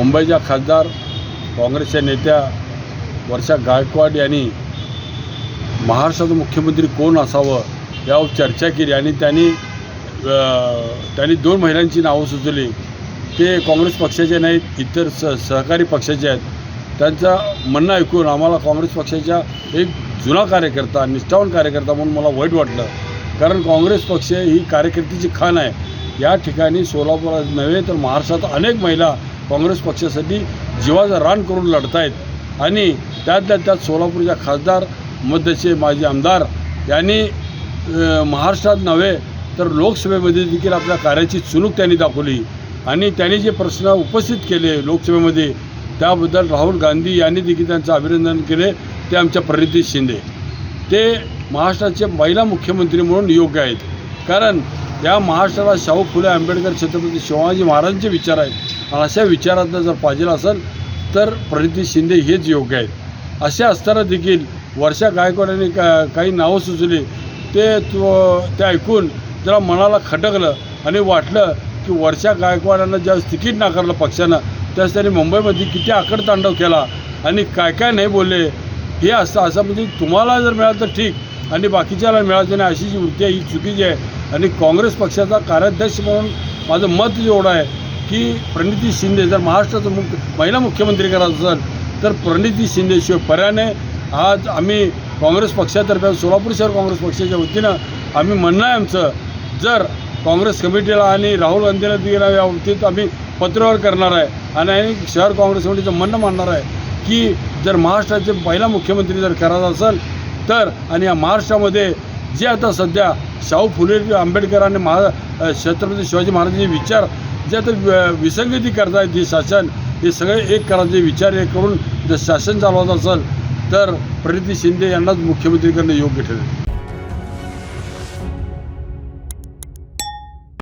मुंबईच्या खासदार काँग्रेसच्या नेत्या वर्षा गायकवाड यांनी महाराष्ट्राचं मुख्यमंत्री कोण असावं यावर चर्चा केली आणि त्यांनी त्यांनी दोन महिलांची नावं सुचवली. ते काँग्रेस पक्षाचे नाहीत इतर स सहकारी पक्षाचे आहेत. त्यांचं म्हणणं ऐकून आम्हाला काँग्रेस पक्षाच्या एक जुना कार्यकर्ता निष्ठावान कार्यकर्ता म्हणून मला वाईट वाटलं. कारण काँग्रेस पक्ष ही कार्यकर्त्याची खाण आहे. या ठिकाणी सोलापुरात नव्हे तर महाराष्ट्रात अनेक महिला काँग्रेस पक्षासाठी जीवाचं रान करून लढत आहेत आणि त्यातल्या त्यात सोलापूरच्या खासदार मध्यचे माजी आमदार यांनी महाराष्ट्रात नव्हे तर लोकसभेमध्ये देखील आपल्या कार्याची चुणूक त्यांनी दाखवली. आणि त्यांनी जे प्रश्न उपस्थित केले लोकसभेमध्ये त्याबद्दल राहुल गांधी यांनी देखील त्यांचं अभिनंदन केले. ते आमच्या प्रणिती शिंदे. ते महाराष्ट्राचे महिला मुख्यमंत्री म्हणून योग्य आहेत. कारण या महाराष्ट्राला शाहू फुले आंबेडकर छत्रपती शिवाजी महाराजांचे विचार आहेत. आणि अशा विचारातनं जर पाहिजे असेल तर प्रणिती शिंदे हेच योग्य आहेत. असे असताना देखील वर्षा गायकवाड यांनी का काही नावं सुचवली. ते तो ते ऐकून जरा मनाला खटकलं आणि वाटलं की वर्षा गायकवाडांना ज्यावेळेस तिकीट नाकारलं पक्षानं त्यावेळेस त्यांनी मुंबईमध्ये किती आकडतांडव केला आणि काय काय नाही बोलले हे असतं असं म्हणजे तुम्हाला जर मिळालं तर ठीक. आणि बाकीच्याला मिळायचं नाही. अशी जी वृत्ती आहे ही चुकीची आहे. आणि काँग्रेस पक्षाचा कार्याध्यक्ष म्हणून माझं मत एवढं आहे की प्रणिती शिंदे जर महाराष्ट्राचं मुख्य महिला मुख्यमंत्री करायचं असेल तर प्रणिती शिंदेशिवाय पर्याने आज आम्ही काँग्रेस पक्षातर्फे सोलापूर शहर काँग्रेस पक्षाच्या वतीनं आम्ही म्हणणं आहे आमचं जर काँग्रेस कमिटीला आणि राहुल गांधीला दिलेल्या या बाबतीत आम्ही पत्रव्यवहार करणार आहे आणि शहर काँग्रेस कमिटीचं म्हणणं मानणार आहे की जर महाराष्ट्राचे पहिला मुख्यमंत्री जर करायचा असेल तर आणि या महाराष्ट्रामध्ये जे आता सध्या शाहू फुले आंबेडकर आणि महा छत्रपती शिवाजी महाराजांचे विचार जे आता विसंगती करतायत जे शासन हे सगळे एक करायचे विचार हे करून जर शासन चालवत असेल तर प्रणिती शिंदे यांनाच मुख्यमंत्री करणं योग्य ठरेल.